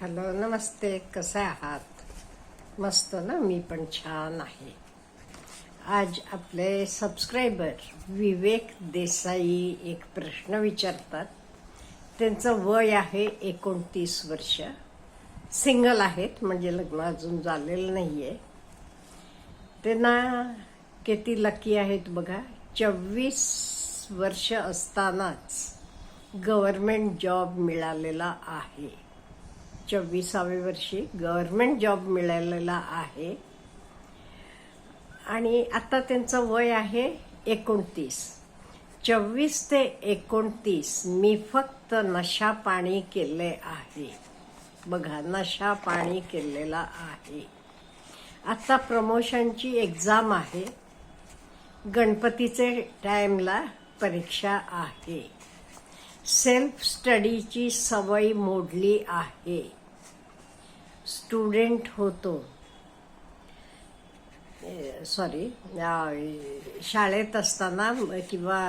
Hello नमस्ते कसे आहात? मस्त ना मी पण छान आहे. आज आपले सबस्क्रायबर विवेक देसाई एक प्रश्न विचारतात. त्यांचं वय आहे एकोणतीस वर्ष. सिंगल आहेत म्हणजे लग्न अजून झालेलं नाही आहे त्यांना किती लकी आहेत बघा. चव्वीस वर्ष असतानाच गव्हर्मेंट जॉब मिळालेला आहे. चव्वीसावे वर्षी गव्हर्मेंट जॉब मिळालेला आहे. आणि आता त्यांचं वय आहे एकोणतीस. चोवीस ते एकोणतीस मी फक्त नशा पाणी केले आहे. बघा नशा पाणी केलेला आहे. आता प्रमोशनची एक्झाम आहे. गणपतीचे टाईमला परीक्षा आहे. सेल्फ स्टडीची सवय मोडली आहे. स्टुडंट होतो. सॉरी शाळेत असताना किंवा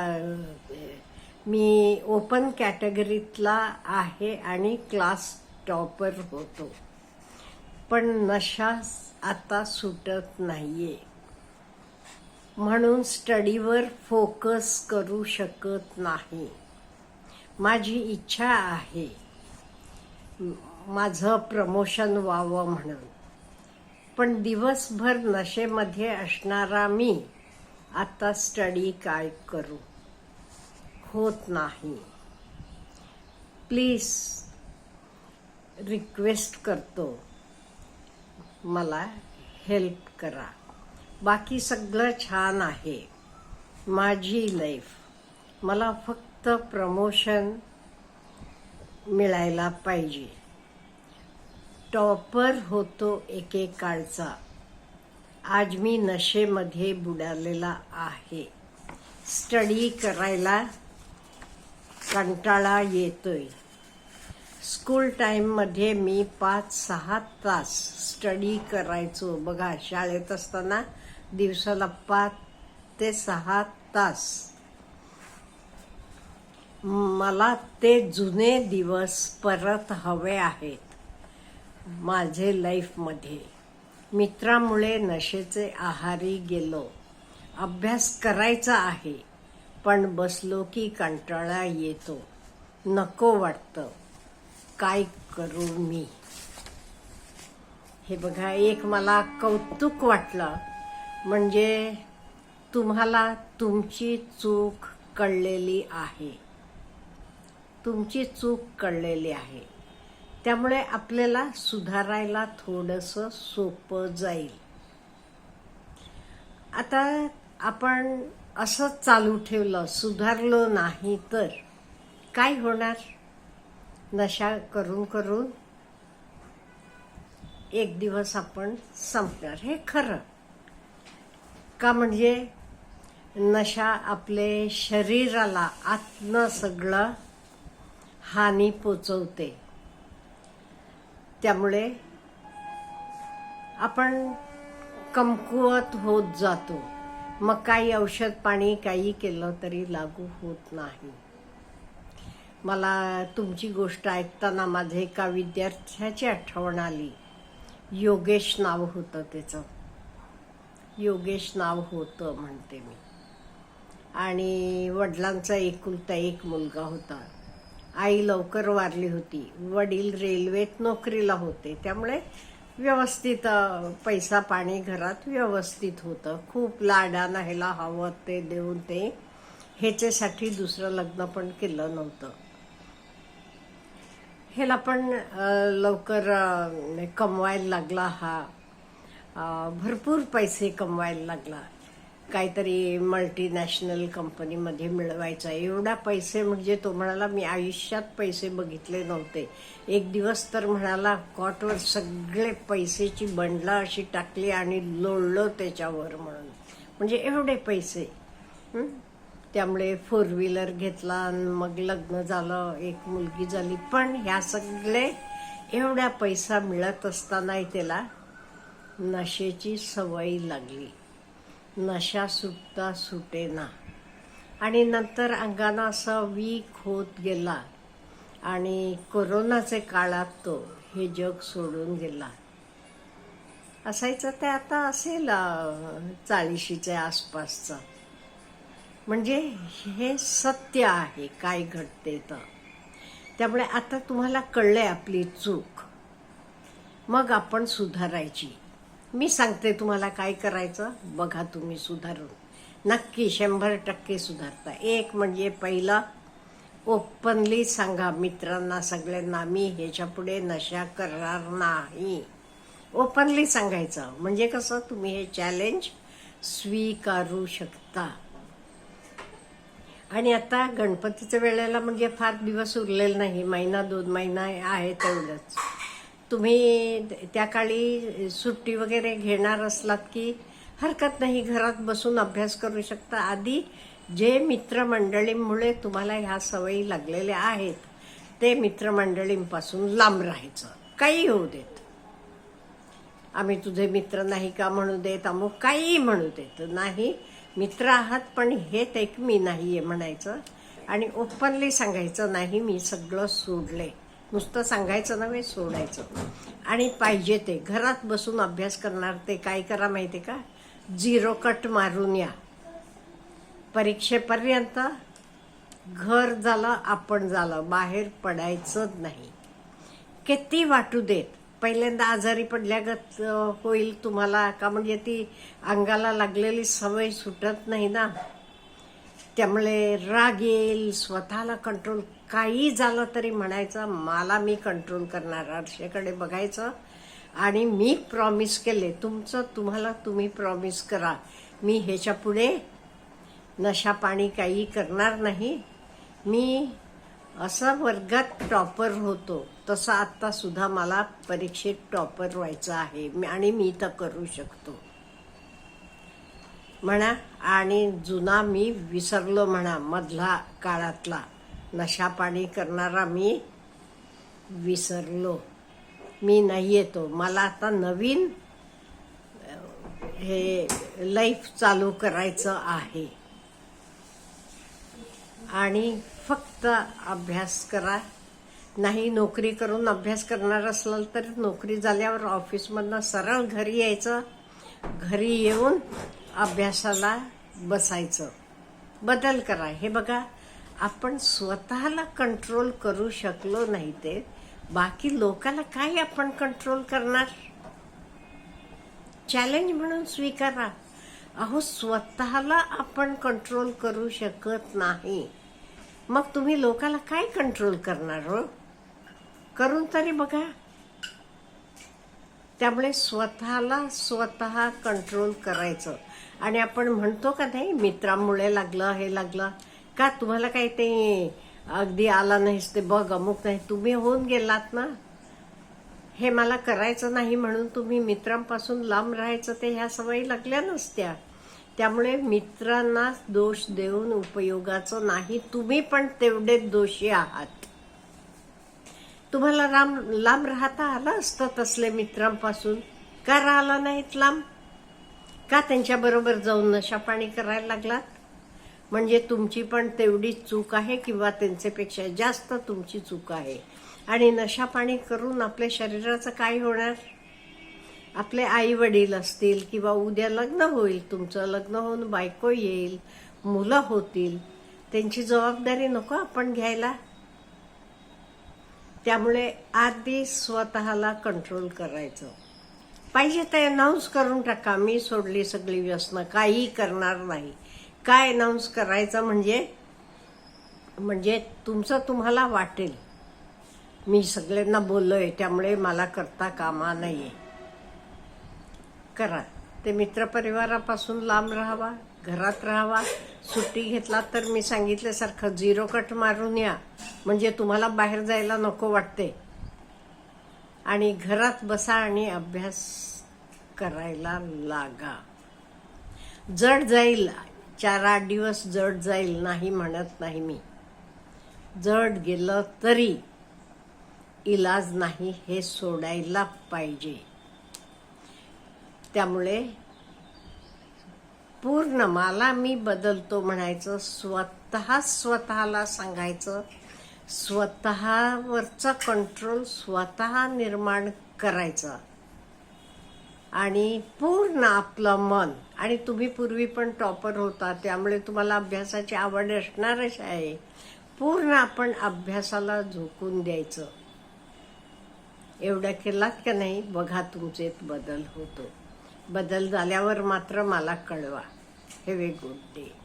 मी ओपन कॅटेगरीतला आहे आणि क्लास टॉपर होतो. पण नशा आता सुटत नाहीये. म्हणून स्टडीवर फोकस करू शकत नाही. माझी इच्छा आहे. माझं प्रमोशन व्हावं म्हणून. पण दिवसभर नशेमध्ये असणारा मी आता स्टडी काय करू? होत नाही. प्लीज रिक्वेस्ट करतो. मला हेल्प करा. बाकी सगळं छान आहे. माझी लाईफ मला फक्त प्रमोशन मिळायला पाहिजे. टॉपर होतो एकेकाळचा. आज मी नशेमध्ये बुडालेला आहे. स्टडी करायला कंटाळा येतोय. स्कूल टाईममध्ये मी पाच सहा तास स्टडी करायचो. बघा शाळेत असताना दिवसाला पाच ते सहा तास. मला ते जुने दिवस परत हवे आहेत. माझे लाईफमध्ये मित्रामुळे नशेचे आहारी गेलो. अभ्यास करायचा आहे पण बसलो की कंटाळा येतो. नको वाटतं. काय करू मी? हे बघा एक मला कौतुक वाटलं. म्हणजे तुम्हाला तुमची चूक कळलेली आहे. तुमची चूक कळलेली आहे. त्यामुळे आपल्याला सुधारायला थोडंसं सोपं जाईल. आता आपण असं चालू ठेवलं सुधारलो नाही तर काय होणार? नशा करून करून एक दिवस आपण संपणार. हे खरं. का म्हणजे नशा आपले शरीराला आतनं सगळं हानी पोचवते. त्यामुळे आपण कमकुवत होत जातो. मग काही औषध पाणी काही केलं तरी लागू होत नाही. मला तुमची गोष्ट ऐकताना माझे एका विद्यार्थ्याची आठवण आली. योगेश नाव होतं त्याचं. योगेश नाव होतं म्हणते मी. आणि वडिलांचा एकुलता एक मुलगा होता. आई लवकर वारली होती. वडील रेल्वेत नोकरीला होते. त्यामुळे व्यवस्थित पैसा पाणी घरात व्यवस्थित होतं. खूप लाडानं ह्याला हवं ते देऊन ते. ह्याच्यासाठी दुसरं लग्न पण केलं नव्हतं. ह्याला पण लवकर कमवायला लागला हा. भरपूर पैसे कमवायला लागला. काहीतरी मल्टीनॅशनल कंपनीमध्ये मिळवायचा एवढा पैसे म्हणजे तो म्हणाला मी आयुष्यात पैसे बघितले नव्हते. एक दिवस तर म्हणाला कॉटवर सगळे पैसेची बंडला अशी टाकली आणि लोळलो त्याच्यावर म्हणून. म्हणजे एवढे पैसे. त्यामुळे फोर व्हीलर घेतला आणि मग लग्न झालं एक मुलगी झाली. पण ह्या सगळे एवढ्या पैसा मिळत असतानाही त्याला नशेची सवय लागली. नशा सुटता सुटेना. आणि नंतर अंगानं असा वीक होत गेला. आणि कोरोनाचे काळात तो हे जग सोडून गेला. असायचं ते आता असेल चाळीशीच्या आसपासचं. म्हणजे हे सत्य आहे काय घडते तर. त्यामुळे आता तुम्हाला कळलंय आपली चूक. मग आपण सुधारायची. मी सांगते तुम्हाला काय करायचं. बघा तुम्ही सुधारून. नक्की शंभर टक्के सुधारता. एक म्हणजे पहिलं ओपनली सांगा मित्रांना सगळ्यांना मी ह्याच्यापुढे नशा करणार नाही. ओपनली सांगायचं. म्हणजे कसं? तुम्ही हे चॅलेंज स्वीकारू शकता. आणि आता गणपतीच्या वेळेला म्हणजे फार दिवस उरलेला नाही. महिना दोन महिना आहे तेवढंच. तुम्ही त्या काळी सुट्टी वगैरे घेणार असलात की हरकत नाही घरात बसून अभ्यास करू शकता. आधी जे मित्रमंडळींमुळे तुम्हाला ह्या सवयी लागलेल्या आहेत ते मित्रमंडळींपासून लांब राहायचं. काही होऊ देत. आम्ही तुझे मित्र नाही का म्हणू देत अमुक काही म्हणू देत. नाही मित्र आहात पण हे एक मी नाही आहे म्हणायचं. आणि ओपनली सांगायचं नाही मी सगळं सोडले नुसतं सांगायचं नव्हे सोडायचं. आणि पाहिजे ते. घरात बसून अभ्यास करणार ते काय करा माहिती का? झिरो कट मारून या. परीक्षेपर्यंत घर झालं आपण झालं. बाहेर पडायचंच नाही. किती वाटू देत. पहिल्यांदा आजारी पडल्यागत होईल तुम्हाला का? म्हणजे ती अंगाला लागलेली सवय सुटत नाही ना. त्यामुळे राग येईल स्वतःला कंट्रोल काही झालं तरी म्हणायचं मला मी कंट्रोल करणार आरशेकडे बघायचं आणि मी प्रॉमिस केले. तुमचं तुम्हाला तुम्ही प्रॉमिस करा. मी ह्याच्या पुढे नशा पाणी काही करणार नाही. मी असं वर्गात टॉपर होतो. तसं आत्तासुद्धा मला परीक्षेत टॉपर व्हायचं आहे. आणि मी तर करू शकतो. म्हणा. आणि जुना मी विसरलो म्हणा मधला काळातला. नशापाणी करणारा मी विसरलो. मी नाही येतो. मला आता नवीन हे लाईफ चालू करायचं आहे. आणि फक्त अभ्यास करा. नाही नोकरी करून अभ्यास करणार असलाल तर नोकरी झाल्यावर ऑफिसमधनं सरळ घरी यायचं. घरी येऊन अभ्यासाला बसायचं. बदल करा. हे बघा आपण स्वतःला कंट्रोल करू शकलो नाही ते बाकी लोकाला काय आपण कंट्रोल करणार? चॅलेंज म्हणून स्वीकारा. अहो स्वतःला आपण कंट्रोल करू शकत नाही. मग तुम्ही लोकाला काय कंट्रोल करणार हो? करून तरी बघा. त्यामुळे स्वतःला स्वतः कंट्रोल करायचं. आणि आपण म्हणतो का नाही मित्रांमुळे लागलं हे लागलं. का तुम्हाला काही ते अगदी आला नाहीस ते बघ अमुक नाही. तुम्ही होऊन गेलात ना. हे मला करायचं नाही म्हणून तुम्ही मित्रांपासून लांब राहायचं ते ह्या सवयी लागल्या नसत्या. त्यामुळे मित्रांना दोष देऊन उपयोगाचं नाही. तुम्ही पण तेवढे दोषी आहात. तुम्हाला लांब लांब राहता आलं असतं तसले मित्रांपासून? का राहिला नाहीत लांब? का त्यांच्याबरोबर जाऊन नशा पाणी करायला लागलात? म्हणजे तुमची पण तेवढीच चूक आहे किंवा त्यांच्यापेक्षा जास्त तुमची चूक आहे. आणि नशापाणी करून आपल्या शरीराचं काय होणार? आपले आई वडील असतील किंवा उद्या लग्न होईल तुमचं लग्न होऊन बायको येईल मुलं होतील त्यांची जबाबदारी नको आपण घ्यायला? त्यामुळे आधी स्वतःला कंट्रोल करायचं. पाहिजे ते अनाऊन्स करून टाका मी सोडली सगळी व्यसनं काही करणार नाही. काय अनाऊन्स करायचं म्हणजे म्हणजे तुमचं तुम्हाला वाटेल. मी सगळ्यांना बोललोय त्यामुळे मला करता कामा नाहीये करा. ते मित्रपरिवारापासून लांब राहावा घरात राहावा. सुट्टी घेतला तर मी सांगितल्यासारखं झिरो कट मारून या. म्हणजे तुम्हाला बाहेर जायला नको वाटते. आणि घरात बसा आणि अभ्यास करायला लागा. जड जाईल. चार आठ दिवस जड जाईल नाही म्हणत नाही मी. जड गेलं तरी इलाज नाही हे सोडायला पाहिजे. त्यामुळे पूर्ण मला मी बदलतो म्हणायचं स्वतः स्वतःला सांगायचं स्वतःवरचा कंट्रोल स्वतः निर्माण करायचा. आणि पूर्ण आपलं मन. आणि तुम्ही पूर्वी पण टॉपर होता त्यामुळे तुम्हाला अभ्यासाची आवड असणारच आहे. पूर्ण आपण अभ्यासाला झोकून द्यायचं. एवढ्या केलात का नाही बघा तुमचेत बदल होतो. बदल झाल्यावर मात्र मला कळवा. हे वे गुड डे